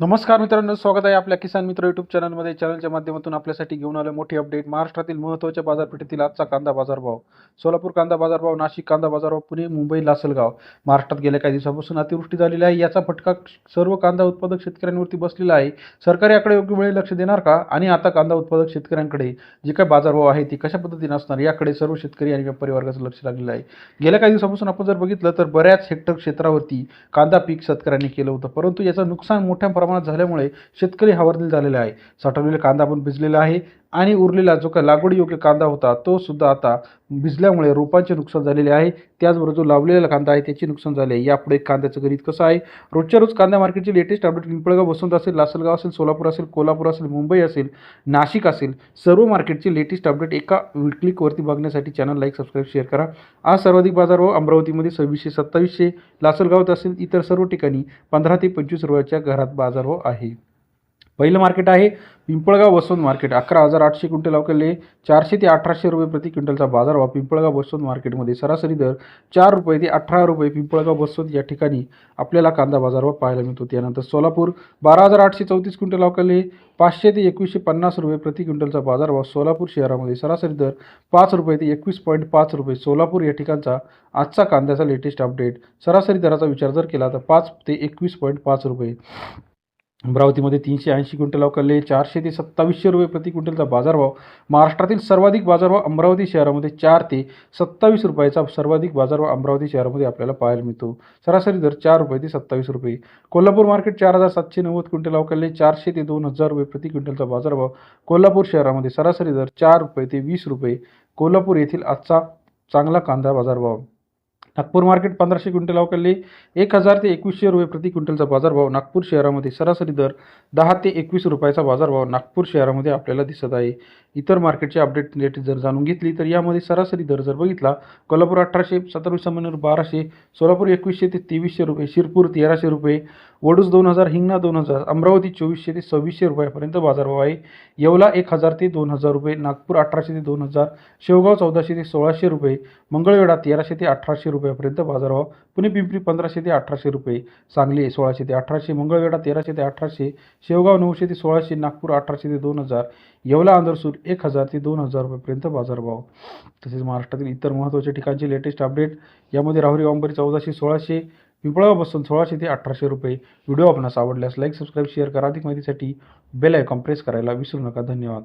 नमस्कार मित्रांनो स्वागत आहे आपल्या किसान मित्र युट्यूब चॅनलमध्ये चॅनलच्या माध्यमातून आपल्यासाठी घेऊन आलं मोठी अपडेट महाराष्ट्रातील महत्त्वाच्या बाजारपेठेतील आजचा कांदा बाजारभाव. सोलापूर कांदा बाजारभाव नाशिक कांदा बाजारभाव पुणे मुंबई लासलगाव. महाराष्ट्रात गेल्या काही दिवसापासून अतिवृष्टी झालेली आहे. याचा फटका सर्व कांदा उत्पादक शेतकऱ्यांवरती बसलेला आहे. सरकार याकडे योग्य वेळी लक्ष देणार का? आणि आता कांदा उत्पादक शेतकऱ्यांकडे जे काही बाजारभाव आहे ती कशा पद्धतीने असणार? याकडे सर्व शेतकरी आणि व्यापारी वर्गाचं लक्ष लागलेलं आहे. गेल्या काही दिवसापासून आपण जर बघितलं तर बऱ्याच हेक्टर क्षेत्रावरती कांदा पीक शेतकऱ्यांनी केलं होतं. परंतु याचं नुकसान मोठ्या प्रमाणात झाल्यामुळे शेतकरी हवालदिल झालेले आहे. साठवलेला कांदा पण भिजलेला आहे. आणि उरलेला जो काही लागवडीयोग्य कांदा होता तो सुद्धा आता भिजल्यामुळे रोपांचे नुकसान झालेले आहे. त्याचबरोबर जो लावलेला कांदा आहे त्याचे नुकसान झाले आहे. यापुढे कांद्याचं गणित कसं आहे? रोजच्या रोज कांदा मार्केटची लेटेस्ट अपडेट पिंपळगाव वसंत असेल लासलगाव असेल सोलापूर असेल कोल्हापूर असेल मुंबई असेल नाशिक असेल सर्व मार्केटची लेटेस्ट अपडेट एका क्लिकवरती बघण्यासाठी चॅनल लाईक सबस्क्राईब शेअर करा. आज सर्वाधिक बाजार भाव अमरावतीमध्ये सव्वीसशे सत्तावीसशे लासलगावात असेल इतर सर्व ठिकाणी पंधरा ते पंचवीस रुपयाच्या घरात बाजारभाव आहे. पहिलं मार्केट आहे पिंपळगाव वसवंत मार्केट. अकरा हजार आठशे क्विंटल अवकले चारशे ते अठराशे रुपये प्रति क्विंटलचा बाजार बाजारभाव पिंपळगाव वसवंत मार्केटमध्ये सरासरी दर चार रुपये ते अठरा रुपये पिंपळगाव वसवंत या ठिकाणी आपल्याला कांदा बाजारभाव पाहायला मिळतो. त्यानंतर सोलापूर बारा हजार आठशे चौतीस क्विंटल अवकले पाचशे ते एकवीसशे पन्नास रुपये प्रति क्विंटलचा बाजारभाव सोलापूर शहरामध्ये सरासरी दर पाच रुपये ते एकवीस पॉईंट पाच रुपये. सोलापूर या ठिकाणचा आजचा कांद्याचा लेटेस्ट अपडेट. सरासरी दराचा विचार जर केला तर पाच ते एकवीस पॉईंट पाच रुपये. अमरावतीमध्ये तीनशे ऐंशी क्विंटल अवकलले चारशे ते सत्तावीसशे रुपये प्रति क्विंटलचा बाजारभाव. महाराष्ट्रातील सर्वाधिक बाजारभाव अमरावती शहरामध्ये चार ते सत्तावीस रुपयाचा सर्वाधिक बाजारभाव अमरावती शहरामध्ये आपल्याला पाहायला मिळतो. सरासरी दर चार रुपये ते सत्तावीस रुपये. कोल्हापूर मार्केट चार हजार सातशे नव्वद क्विंटल अवकलले चारशे ते दोन हजार रुपये प्रति क्विंटलचा बाजारभाव. कोल्हापूर शहरामध्ये सरासरी दर चार रुपये ते वीस रुपये. कोल्हापूर येथील आजचा चांगला कांदा बाजारभाव. नागपूर मार्केट पंधराशे क्विंटल अवकलले एक हजार ते एकवीसशे रुपये प्रति क्विंटलचा बाजारभाव नागपूर शहरामध्ये सरासरी दर दहा ते एकवीस रुपयाचा बाजारभाव नागपूर शहरामध्ये आपल्याला दिसत आहे. इतर मार्केटचे अपडेट रेट जर जाणून घेतली तर यामध्ये सरासरी दर जर बघितला कोल्हापूर अठराशे सत्तावीस संबंध बाराशे सोलापूर एकवीसशे ते तेवीसशे रुपये शिरपूर तेराशे रुपये वडूस दोन हजार हिंगणा दोन हजार अमरावती चोवीसशे ते सव्वीसशे रुपयापर्यंत बाजारभाव आहे. येवला एक हजार ते दोन हजार रुपये नागपूर अठराशे ते दोन हजार शेवगाव चौदाशे ते सोळाशे रुपये मंगळवेढा तेराशे ते अठराशे रुपये रुपयापर्यंत बाजारभाव. पुणे पिंपरी पंधराशे ते अठराशे रुपये. सांगली सोळाशे ते अठराशे. मंगळवेढा तेराशे ते अठराशे. शेवगाव नऊशे ते सोळाशे. नागपूर अठराशे ते दोन हजार. येवला आंदरसूर एक हजार ते दोन हजार रुपयेपर्यंत बाजारभाव. तसेच महाराष्ट्रातील इतर महत्त्वाच्या ठिकाणचे लेटेस्ट अपडेट यामध्ये राहुरी वांबरी चौदाशे सोळाशे. पिंपळापासून बसून सोळाशे ते अठराशे रुपये. व्हिडिओ आपणास आवडल्यास लाईक सबस्क्राईब शेअर करा. अधिक माहितीसाठी बेल आयकॉन प्रेस करायला विसरू नका. धन्यवाद.